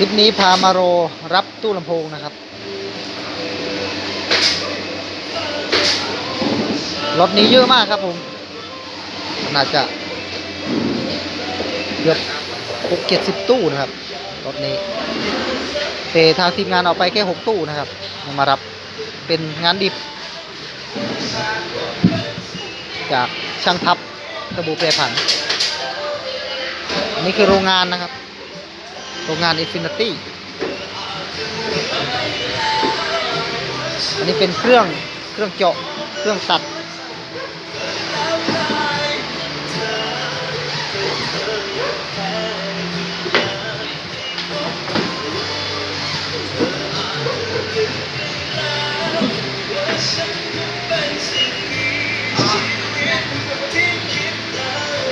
คลิปนี้พามาโรรับตู้ลำโพงนะครับ รถนี้เยอะมากครับผม น่าจะเกือบหกเจ็ดสิบตู้นะครับ รถนี้ แต่ทางทีมงานเอาไปแค่หกตู้นะครับมารับเป็นงานดิบ จากช่างทับกระบูเปรผันนนี้คือโรงงานนะครับ โรงงาน Infinity อันนี้เป็นเครื่องเครื่องเจาะเครื่องตัด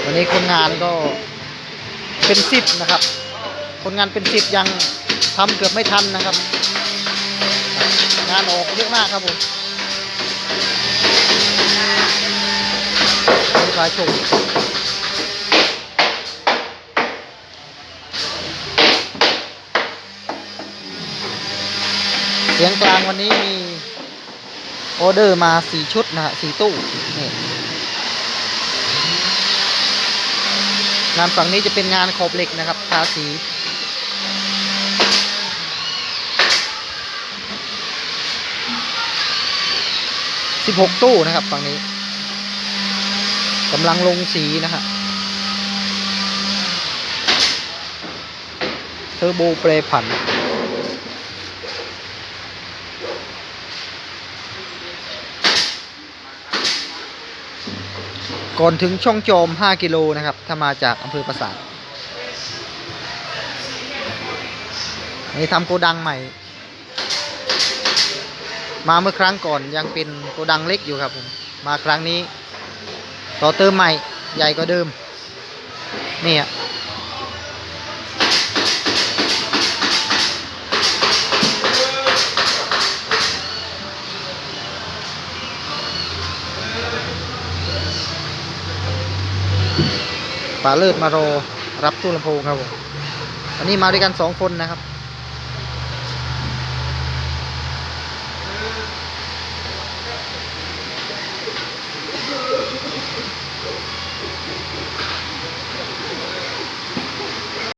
วันนี้คนงานก็เป็นสิบนะครับ คนงานเป็นสิบยังทำเกือบไม่ทันนะครับ งานออกเยอะมากครับผมนี่ปลาชมเสียงกลางวันนี้มีออเดอร์มาสี่ชุดนะฮะสี่ตู้นี่งานฝั่งนี้จะเป็นงานขอบเหล็กนะครับทาสี สิบหกตู้นะครับฝั่งนี้กำลังลงสีนะฮะเทอร์โบเปรผัน ก่อนถึงช่องโจม5 กิโลนะครับ ถ้ามาจากอำเภอปราสาทนนี้ทำโกดังใหม่ มาเมื่อครั้งก่อนยังเป็นโกดังเล็กอยู่ครับผมมาครั้งนี้ ต่อเติมใหม่ใหญ่กว่าเดิมนี่ยป่าเลิศมารอรับตู้ลำโพงครับผมอันนี้มาด้วยกันสองคนนะครับ